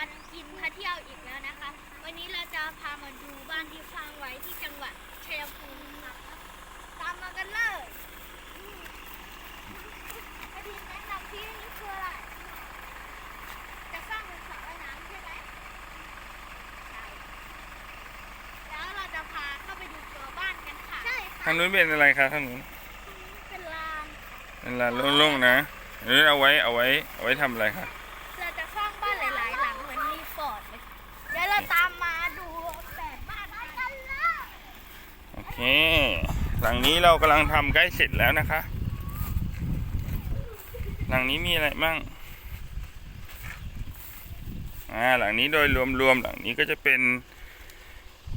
ากินพาเที่ยวอีกแล้วนะคะ วันนี้เราจะพามาดูบ้านที่สร้างไว้ที่จังหวัดชัยภูมิค่ะตามมากันเลยไอทีมแนะนำที่นี่คืออะไร จะสร้างเป็นสระว่ายน้ำใช่ไหมใช่แล้วเราจะพาเข้าไปดูตัวบ้านกันค่ะ ใช่ค่ะทางนู้นเป็นอะไรคะทางนู้นเป็นลานเป็นลานโล่งๆนะอันนี้เอาไว้เอาไว้เอาไว้ทำอะไรคะ เราจะสร้างบ้านหลาย ๆ หลังเหมือนรีสอร์ทเลยเดี๋ยวเราตามมาดูแบบบ้านกันเลย โอ เคหลังนี้เรากำลังทำใกล้เสร็จแล้วนะคะ หลังนี้มีอะไรบ้างอ่าหลังนี้โดยรวมๆหลังนี้ก็จะเป็น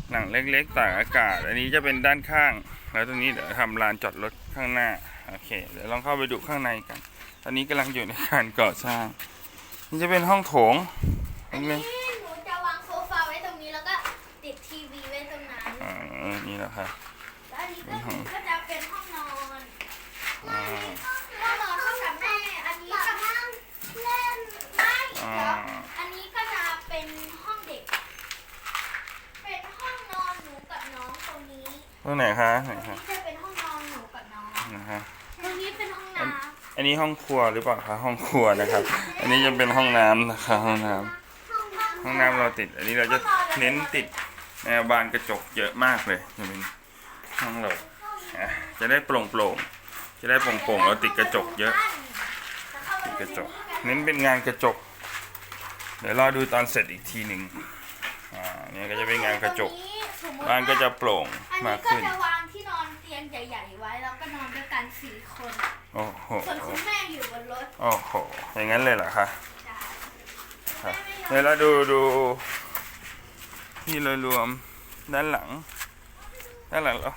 หลังเล็กๆตากอากาศ อันนี้จะเป็นด้านข้าง แล้วตรงนี้เดี๋ยวทำลานจอดรถข้างหน้าโอเค เดี๋ยวลองเข้าไปดูข้างในกัน ตอนนี้กำลังอยู่ในการก่อสร้าง นี่จะเป็นห้องโถงอันเล็นี้กหนูจะวางโซฟาไว้ตรงนี้แล้วก็ติดทีวีไว้ตรงนั้นๆอ่านี่แหละค่ะ แล้วอันนี้ก็ก็จะเป็นห้องนอนอ่าห้องนอนห้องกับแม่อันนี้กับนั่งเล่นไม่อ่าเดี๋ยวอันนี้ก็จะเป็นห้องเด็ก เป็นห้องนอนหนูกับน้องตรงนี้ตรงไหนคะไหนตรงคะนี้จะเป็นห้องนอนหนูกับน้องนะคะตรงนี้เป็นห้องน้ำ อันนี้ห้องครัวหรือเปล่าคะห้องครัวนะครับ อันนี้จะเป็นห้องน้ำนะคะห้องน้ำห้องน้ำเราติด อันนี้เราจะเน้นติดแนวบานกระจกเยอะมากเลยจะเป็น ห้องเราอะจะได้โปร่งโปร่งๆจะได้โปร่งโปร่งๆเราติดกระจกเยอะติดกระจกเน้นเป็นงานกระจก เดี๋ยวรอดูตอนเสร็จอีกทีหนึ่งอ่าเนี่ยก็จะเป็นงานกระจกบ้านก็จะโปร่งอันมานี้กก็ขึ้นจะวางที่นอนเตียงใหญ่ๆไว้แล้วก็นอนด้วยกันสี่คนโอ้โหส่วนคุณแม่อยู่บนรถโอ้โหอย่างนั้นเลยเหรอคะจ้ะครับเดี๋ยวเราดูดูที่โดยรวมด้านหลังด้านหลังเรา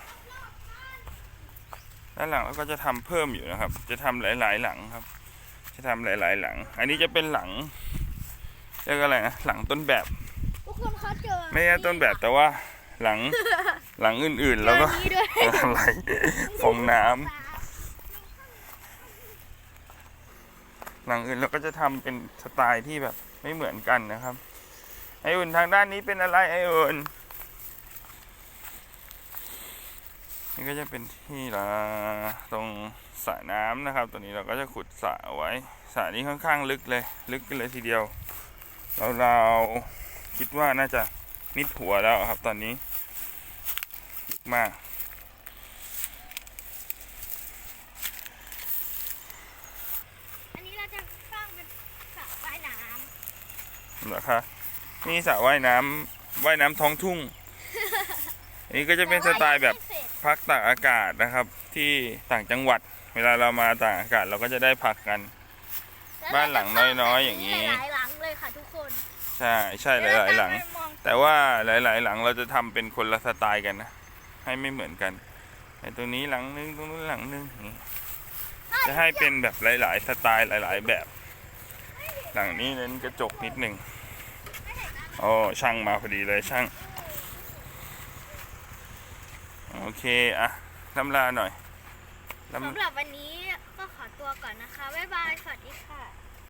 ด้านหลังเราก็จะทำเพิ่มอยู่นะครับ จะทำหลาย ๆ หลังครับ จะทำหลาย ๆ หลัง อันนี้จะเป็นหลังเรียกอะไรนะหลังต้นแบบทุกคนเขาเจอไม่ใช่ต้นแบบแต่ว่าหลังหลังอื่นๆ แล้วก็เจอนี้ด้วยอะไรฟองน้ำหลังอื่นเราก็จะทำเป็นสไตล์ที่แบบไม่เหมือนกันนะครับไออุ่นทางด้านนี้เป็นอะไรไออุ่น นี่ก็จะเป็นที่ละตรงสระน้ำนะครับ ตัวนี้เราก็จะขุดสระเอาไว้สระนี้ค่อนข้างลึกเลย ลึกกันเลยทีเดียว เราเราคิดว่าน่าจะมิดหัวแล้วครับ ตอนนี้ลึกมากอันนี้เราจะสร้างเป็นสระว่ายน้เหรอคะนี่สระว่ายน้ำว่ายน้ำท้องทุ่งอันนี้ก็ำจะเป็นสไตล์แบบ ต่ว่ายังไม่เสร็จพักตากอากาศนะครับที่ต่างจังหวัด เวลาเรามาต่างอากาศเราก็จะได้พักกัน บ้านหลังน้อยๆ อย่างนี้ นี้หลายๆหลังเลยค่ะทุกคนใช่ใช่หลายๆหลัง เดี๋วเรจะไปมองแต่ว่าหลาย ๆ หลังเราจะทำเป็นคนละสไตล์กันนะ ให้ไม่เหมือนกันไอ้ตรงนี้หลังนึงตรงนู้นหลังนึงอย่างนี้จะให้เป็นแบบหลาย ๆ สไตล์หลาย ๆ แบบ หลังนี้เน้นกระจกนิดหนึ่งโอ้ช่างมาพอดีเลยช่าง โอเคอะลำลาหน่อยลำ สำหรับวันนี้ก็ขอตัวก่อนนะคะ บ๊ายบาย สวัสดีค่ะ